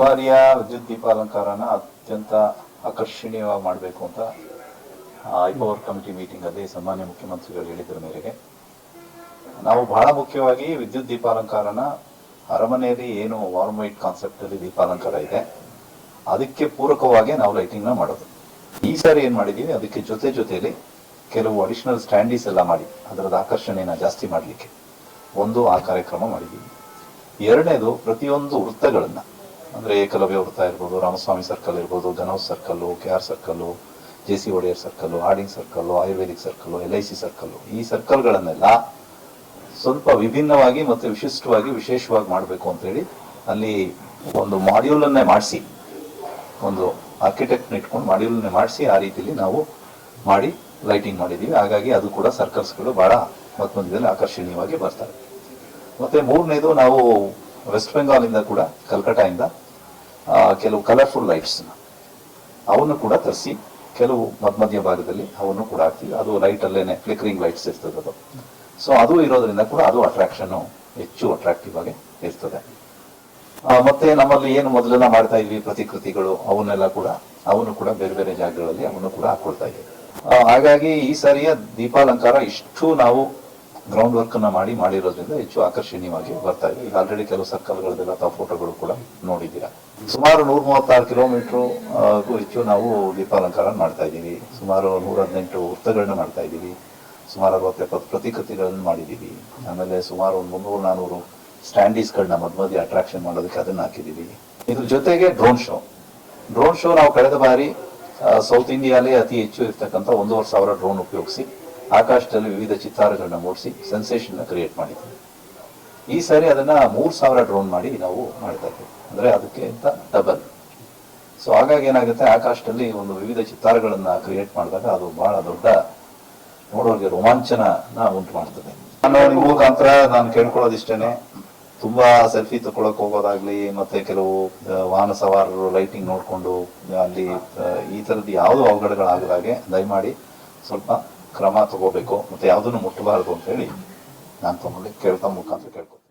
ಬಾರಿಯ ವಿದ್ಯುತ್ ದೀಪಾಲಂಕಾರನ ಅತ್ಯಂತ ಆಕರ್ಷಣೀಯವಾಗಿ ಮಾಡಬೇಕು ಅಂತ ಐಪವರ್ ಕಮಿಟಿ ಮೀಟಿಂಗ್ ಅಲ್ಲಿ ಸನ್ಮಾನ್ಯ ಮುಖ್ಯಮಂತ್ರಿಗಳು ಹೇಳಿದ್ರ ಮೇರೆಗೆ. ನಾವು ಬಹಳ ಮುಖ್ಯವಾಗಿ ವಿದ್ಯುತ್ ದೀಪಾಲಂಕಾರನ ಅರಮನೆಯಲ್ಲಿ ಏನು ವಾರ್ಮ್ ವೈಟ್ ಕಾನ್ಸೆಪ್ಟ್ ಅಲ್ಲಿ ದೀಪಾಲಂಕಾರ ಇದೆ, ಅದಕ್ಕೆ ಪೂರಕವಾಗಿ ನಾವು ಲೈಟಿಂಗ್ನ ಮಾಡೋದು. ಈ ಸಾರಿ ಏನ್ ಮಾಡಿದೀವಿ, ಅದಕ್ಕೆ ಜೊತೆ ಜೊತೆಯಲ್ಲಿ ಕೆಲವು ಅಡಿಷನಲ್ ಸ್ಟ್ಯಾಂಡೀಸ್ ಎಲ್ಲ ಮಾಡಿ ಅದರದ ಆಕರ್ಷಣೆಯನ್ನ ಜಾಸ್ತಿ ಮಾಡಲಿಕ್ಕೆ ಒಂದು ಆ ಕಾರ್ಯಕ್ರಮ ಮಾಡಿದ್ದೀವಿ ಎರಡನೇದು ಪ್ರತಿಯೊಂದು ವೃತ್ತಗಳನ್ನ ಅಂದ್ರೆ ಏಕಲವ್ಯ ವೃತ್ತ ಇರ್ಬೋದು, ರಾಮಸ್ವಾಮಿ ಸರ್ಕಲ್ ಇರ್ಬೋದು gun house circle K R circle J C Wodeyar circle Hardinge circle Ayurvedic circle L I C circle ಈ ಸರ್ಕಲ್ಗಳನ್ನೆಲ್ಲ ಸ್ವಲ್ಪ ವಿಭಿನ್ನವಾಗಿ ಮತ್ತು ವಿಶಿಷ್ಟವಾಗಿ ವಿಶೇಷವಾಗಿ ಮಾಡಬೇಕು ಅಂತೇಳಿ ಅಲ್ಲಿ ಒಂದು ಮಾಡ್ಯೂಲನ್ನೇ ಮಾಡಿಸಿ, ಒಂದು ಆರ್ಕಿಟೆಕ್ಟ್ನ ಇಟ್ಕೊಂಡು ಮಾಡ್ಯೂಲನ್ನೇ ಮಾಡಿಸಿ ಆ ರೀತಿಯಲ್ಲಿ ನಾವು ಮಾಡಿ ಲೈಟಿಂಗ್ ಮಾಡಿದ್ದೀವಿ ಹಾಗಾಗಿ ಅದು ಕೂಡ ಸರ್ಕಲ್ಸ್ಗಳು ಭಾಳ ಮತ್ತೊಂದಿನಲ್ಲಿ ಆಕರ್ಷಣೀಯವಾಗಿ ಬರ್ತಾರೆ. ಮತ್ತು ಮೂರನೇದು ನಾವು ವೆಸ್ಟ್ ಬೆಂಗಾಲಿಂದ ಕೂಡ ಕಲ್ಕಟ್ಟಾಯಿಂದ ಕೆಲವು ಕಲರ್ಫುಲ್ ಲೈಟ್ಸ್ ಅವನ್ನು ಕೂಡ ತರಿಸಿ, ಕೆಲವು ಮಧ್ಯ ಭಾಗದಲ್ಲಿ ಅವನ್ನು ಕೂಡ ಹಾಕ್ತೀವಿ ಅದು ಲೈಟ್ ಅಲ್ಲೇನೆ ಫ್ಲಿಕರಿಂಗ್ ಲೈಟ್ಸ್ ಇರ್ತದೆ ಅದು. ಸೊ ಅದು ಇರೋದ್ರಿಂದ ಕೂಡ ಅದು ಅಟ್ರಾಕ್ಷನ್ ಹೆಚ್ಚು ಅಟ್ರಾಕ್ಟಿವ್ ಆಗಿ ಇರ್ತದೆ. ಮತ್ತೆ ನಮ್ಮಲ್ಲಿ ಏನು ಮೊದಲೆಲ್ಲ ಮಾಡ್ತಾ ಇದ್ವಿ, ಪ್ರತಿಕೃತಿಗಳು, ಅವನ್ನೆಲ್ಲ ಕೂಡ ಅವನು ಕೂಡ ಬೇರೆ ಬೇರೆ ಜಾಗಗಳಲ್ಲಿ ಅವನ್ನು ಕೂಡ ಹಾಕೊಳ್ತಾ ಇದ್ದೀವಿ ಹಾಗಾಗಿ ಈ ಸಾರಿಯ ದೀಪಾಲಂಕಾರ ಇಷ್ಟು ನಾವು ಗ್ರೌಂಡ್ ವರ್ಕ್ ಅನ್ನ ಮಾಡಿ ಮಾಡಿರೋದ್ರಿಂದ ಹೆಚ್ಚು ಆಕರ್ಷಣೀಯವಾಗಿ ಬರ್ತಾ ಇದೆ ಈಗ ಆಲ್ರೆಡಿ ಕೆಲವು ಸರ್ಕಲ್ಗಳದೆಲ್ಲ ತಾವು ಫೋಟೋಗಳು ಕೂಡ ನೋಡಿದ್ದೀರಾ. ಸುಮಾರು ನೂರ ಮೂವತ್ತಾರು ಕಿಲೋಮೀಟರ್ ಹೆಚ್ಚು ನಾವು ದೀಪಾಲಂಕಾರ ಮಾಡ್ತಾ ಇದ್ದೀವಿ. ಸುಮಾರು ನೂರ ಹದಿನೆಂಟು ವೃತ್ತಗಳನ್ನ ಮಾಡ್ತಾ ಇದ್ದೀವಿ. ಸುಮಾರು ಅರವತ್ತೆಪ್ಪತ್ತು ಪ್ರತಿಕೃತಿಗಳನ್ನು ಮಾಡಿದ್ದೀವಿ. ಆಮೇಲೆ ಸುಮಾರು ಒಂದು ಮುನ್ನೂರು ನಾನೂರು ಸ್ಟ್ಯಾಂಡೀಸ್ಗಳನ್ನ ಮಧ್ಯ ಅಟ್ರಾಕ್ಷನ್ ಮಾಡೋದಕ್ಕೆ ಅದನ್ನ ಹಾಕಿದ್ದೀವಿ. ಇದ್ರ ಜೊತೆಗೆ ಡ್ರೋನ್ ಶೋ ಡ್ರೋನ್ ಶೋ ನಾವು ಕಳೆದ ಬಾರಿ ಸೌತ್ ಇಂಡಿಯಾಲೇ ಅತಿ ಹೆಚ್ಚು ಇರ್ತಕ್ಕಂಥ ಒಂದೂವರೆ ಸಾವಿರ ಡ್ರೋನ್ ಉಪಯೋಗಿಸಿ, ಆಕಾಶದಲ್ಲಿ ವಿವಿಧ ಚಿತ್ತಾರಗಳನ್ನ ಮೂಡಿಸಿ ಸೆನ್ಸೇಷನ್ ಕ್ರಿಯೇಟ್ ಮಾಡಿದ್ವಿ. ಈ ಸಾರಿ ಅದನ್ನ ಮೂರ್ ಸಾವಿರ ಡ್ರೋನ್ ಮಾಡಿ ನಾವು ಮಾಡ್ತಾ ಇದ್ದೀವಿ ಅಂದ್ರೆ ಅದಕ್ಕೆ ಅಂತ ಡಬಲ್ ಸೊ ಹಾಗಾಗಿ ಏನಾಗುತ್ತೆ, ಆಕಾಶದಲ್ಲಿ ಒಂದು ವಿವಿಧ ಚಿತ್ತಾರಗಳನ್ನ ಕ್ರಿಯೇಟ್ ಮಾಡಿದಾಗ ಅದು ಬಹಳ ದೊಡ್ಡ ನೋಡೋರಿಗೆ ರೋಮಾಂಚನ ಉಂಟು ಮಾಡ್ತದೆ. ಮುಖಾಂತರ ನಾನು ಕೇಳ್ಕೊಳ್ಳೋದಿಷ್ಟೇನೆ. ತುಂಬಾ ಸೆಲ್ಫಿ ತಗೊಳಕ್ ಹೋಗೋದಾಗ್ಲಿ, ಮತ್ತೆ ಕೆಲವು ವಾಹನ ಸವಾರರು ಲೈಟಿಂಗ್ ನೋಡ್ಕೊಂಡು, ಅಲ್ಲಿ ಈ ತರದ್ದು ಯಾವ್ದು ಅವಘಡಗಳಾಗದಾಗೆ, ದಯಮಾಡಿ ಸ್ವಲ್ಪ ಕ್ರಮ ತಗೋಬೇಕು. ಮತ್ತೆ ಯಾವ್ದನ್ನು ಮುಟ್ಟಬಾರದು ಅಂತ ಹೇಳಿ. 何とも、ね、ケルタムカズケルコ。